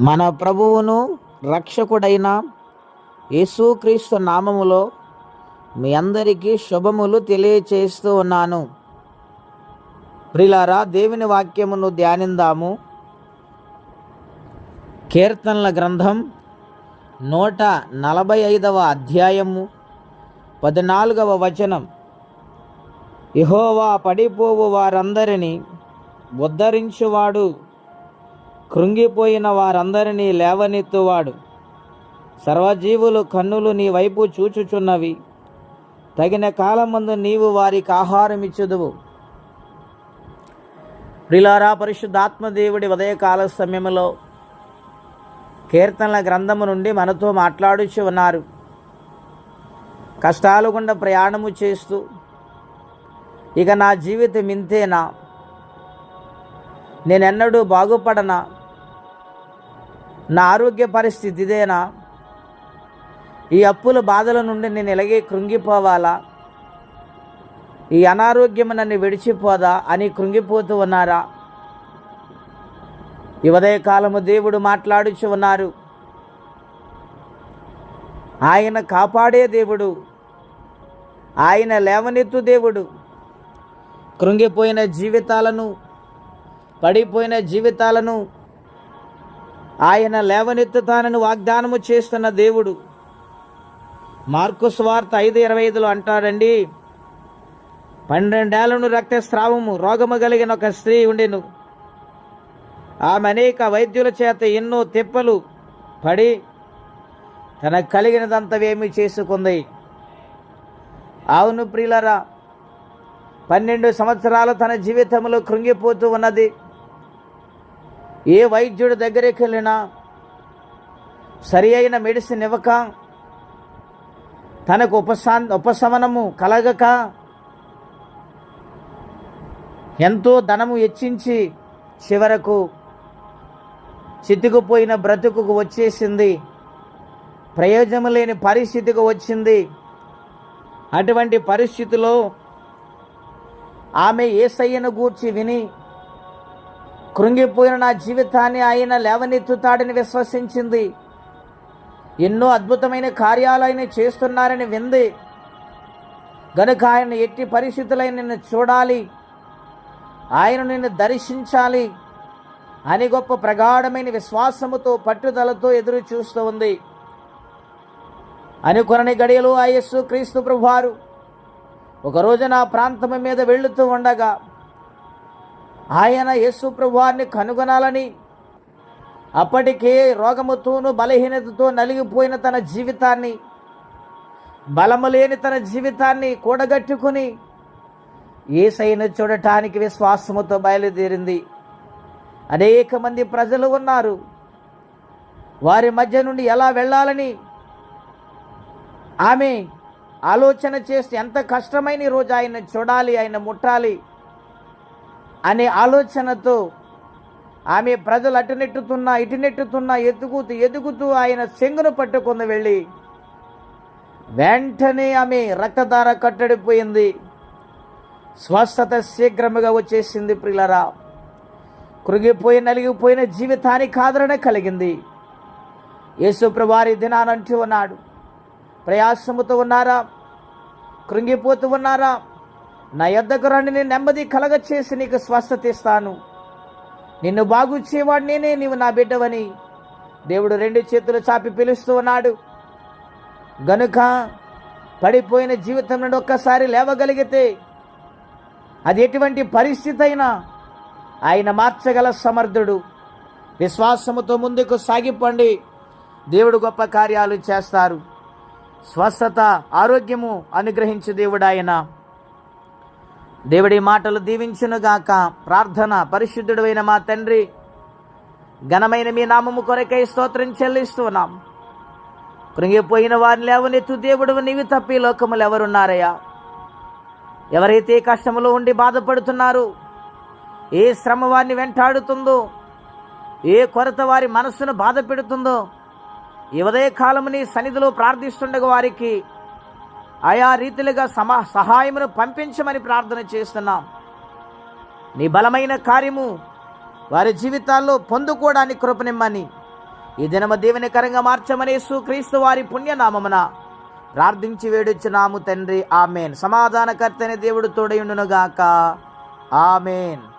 మన ప్రభువును రక్షకుడైన యేసుక్రీస్తు నామములో మీ అందరికీ శుభములు తెలియచేస్తూ ఉన్నాను. ప్రిలారా దేవుని వాక్యమును ధ్యానిందాము. కీర్తనల గ్రంథం నూట నలభై ఐదవ అధ్యాయము పద్నాలుగవ వచనం. ఇహోవా పడిపోవు వారందరినీ ఉద్ధరించువాడు. కృంగిపోయిన వారందరినీ లేవనెత్తువాడు. సర్వజీవులు కన్నులు నీ వైపు చూచుచున్నవి. తగిన కాలమందు నీవు వారికి ఆహారం ఇచ్చుదువు ప్రిలారా పరిశుద్ధాత్మదేవుడి ఉదయకాల సమయంలో కీర్తనల గ్రంథము నుండి మనతో మాట్లాడుచు ఉన్నారు. కష్టాలు గుండా ప్రయాణము చేస్తూ ఇక నా జీవితం ఇంతేనా? నేనెన్నడూ బాగుపడనా? నా ఆరోగ్య పరిస్థితి ఇదేనా? ఈ అప్పుల బాధల నుండి నేను ఇలాగే కృంగిపోవాలా? ఈ అనారోగ్యం నన్ను విడిచిపోదా అని కృంగిపోతూ ఉన్నారా? ఈ ఉదయకాలము దేవుడు మాట్లాడుచు ఉన్నారు. ఆయన కాపాడే దేవుడు. ఆయన లేవనెత్తు దేవుడు. కృంగిపోయిన జీవితాలను పడిపోయిన జీవితాలను ఆయన లేవనెత్తుతానని వాగ్దానము చేస్తున్న దేవుడు. మార్కు స్వార్త ఐదు ఇరవై ఐదులో అంటాడండి పన్నెండేళ్ళను రక్తస్రావము రోగము కలిగిన ఒక స్త్రీ ఉండెను. ఆమె అనేక వైద్యుల చేత ఎన్నో తిప్పలు పడి తనకు కలిగినదంతవేమి చేసుకుంది. అవును ప్రియులరా పన్నెండు సంవత్సరాలు తన జీవితంలో కృంగిపోతూ ఉన్నది. ఏ వైద్యుడి దగ్గరికి వెళ్ళినా సరి అయిన మెడిసిన్ ఇవ్వక తనకు ఉపశా ఉపశమనము కలగక ఎంతో ధనము హెచ్చించి చివరకు చితికిపోయిన బ్రతుకుకు వచ్చేసింది. ప్రయోజనం లేని పరిస్థితికి వచ్చింది. అటువంటి పరిస్థితిలో ఆమె ఏసయ్యను గూర్చి విని కృంగిపోయిన నా జీవితాన్ని ఆయన లేవనెత్తుతాడని విశ్వసించింది. ఎన్నో అద్భుతమైన కార్యాలు ఆయన చేస్తున్నారని వింది. గనుక ఆయన ఎట్టి పరిస్థితులై నిన్ను చూడాలి. ఆయన నిన్ను దర్శించాలి అని గొప్ప ప్రగాఢమైన విశ్వాసముతో పట్టుదలతో ఎదురు చూస్తూ ఉంది. అనుకొనని గడియలు ఆయస్సు క్రీస్తు ప్రభువారు ఒకరోజు నా ప్రాంతం మీద వెళుతూ ఉండగా ఆయన యేసు కనుగొనాలని అప్పటికే రోగముతోనూ బలహీనతతో నలిగిపోయిన తన జీవితాన్ని బలము లేని తన జీవితాన్ని కూడగట్టుకుని ఏసైను చూడటానికి విశ్వాసముతో బయలుదేరింది. అనేక మంది ప్రజలు ఉన్నారు. వారి మధ్య నుండి ఎలా వెళ్ళాలని ఆమె ఆలోచన చేస్తే ఎంత కష్టమైన రోజు ఆయన చూడాలి ఆయన ముట్టాలి అనే ఆలోచనతో ఆమె ప్రజలు అటు నెట్టుతున్నా ఇటు నెట్టుతున్నా ఎదుగుతూ ఎదుగుతూ ఆయన చెంగును పట్టుకుని వెళ్ళి వెంటనే ఆమె రక్తధార కట్టడిపోయింది. స్వస్థత శీఘ్రముగా వచ్చేసింది ప్రిలరా. కృగిపోయి నలిగిపోయిన జీవితానికి ఆదరణ కలిగింది. యేసుప్రభారి దినానంటూ ఉన్నాడు. ప్రయాసముతో ఉన్నారా? కృంగిపోతూ ఉన్నారా? నా యొద్దకు రండి నేను నెమ్మది కలగ చేసి నీకు స్వస్థత ఇస్తాను. నిన్ను బాగు చేయవాడు నేనే నీవు నా బిడ్డవని. దేవుడు రెండు చేతులు చాపి పిలుస్తూ ఉన్నాడు. గనుక పడిపోయిన జీవితం నుండి ఒక్కసారి లేవగలిగితే అది ఎటువంటి పరిస్థితి అయినా ఆయన మార్చగల సమర్థుడు. విశ్వాసముతో ముందుకు సాగిపోండి. దేవుడు గొప్ప కార్యాలు చేస్తారు. స్వస్థత ఆరోగ్యము అనుగ్రహించు దేవుడు ఆయన. దేవుడి మాటలు దీవించునుగాక ప్రార్థన పరిశుద్ధుడైన మా తండ్రి ఘనమైన మీ నామము కొరకై స్తోత్రం చెల్లిస్తున్నాం. కృంగిపోయిన వారిని లేవనెత్తు దేవుడు నీవి తప్పి లోకములు ఎవరున్నారయ్యా? ఎవరైతే కష్టములో ఉండి బాధపడుతున్నారు ఏ శ్రమ వారిని వెంటాడుతుందో ఏ కొరత వారి మనస్సును బాధ పెడుతుందో ఈ ఉదయకాలము నీ సన్నిధిలో ప్రార్థిస్తుండగా వారికి ఆయా రీతిలుగా సమా సహాయమును పంపించమని ప్రార్థన చేస్తున్నాం. నీ బలమైన కార్యము వారి జీవితాల్లో పొందుకోవడానికి కృపనిమ్మని ఈ దినమ దీవెనకరంగా మార్చమని సుక్రీస్తు వారి పుణ్యనామమున ప్రార్థించి వేడుచున్నాము తండ్రి. ఆమెన్. సమాధానకర్తని దేవుడు తోడయుండునుగాక ఆమెన్.